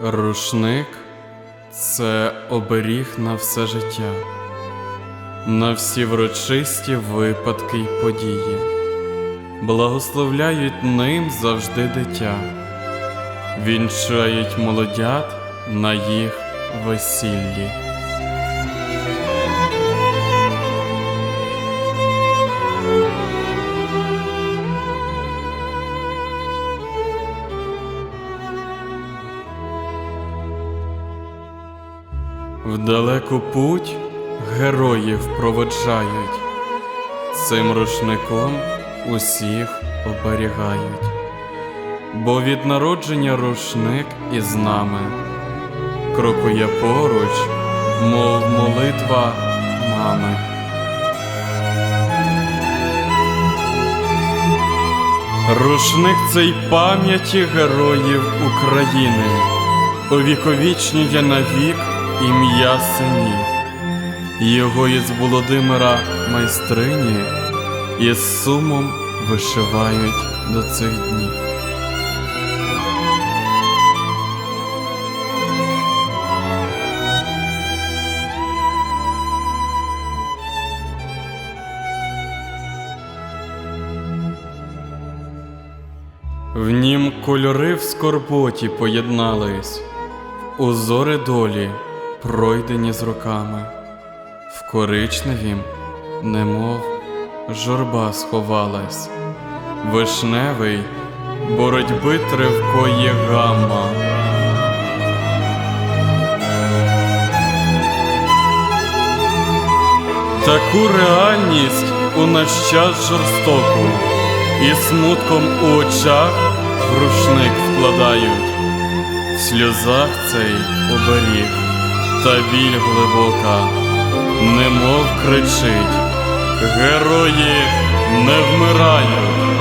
Рушник це оберіг на все життя, на всі врочисті випадки й події. Благословляють ним завжди дитя, вінчають молодят на їх весіллі. В далеку путь героїв проводжають, цим рушником усіх оберігають, бо від народження рушник із нами. Крокує поруч, мов молитва мами. Рушник цей пам'яті героїв України, увіковічнює навік ім'я синів, його із Володимира майстрині із сумом вишивають до цих днів. В нім кольори в скорботі поєднались, узори долі пройдені з роками, в коричневім, немов журба сховалась, вишневий боротьби тривкої гамма. Таку реальність у наш час жорстоку і смутком у очах в рушник вкладають, в сльозах цей оберіг, та біль глибока, немов кричить, герої не вмирають.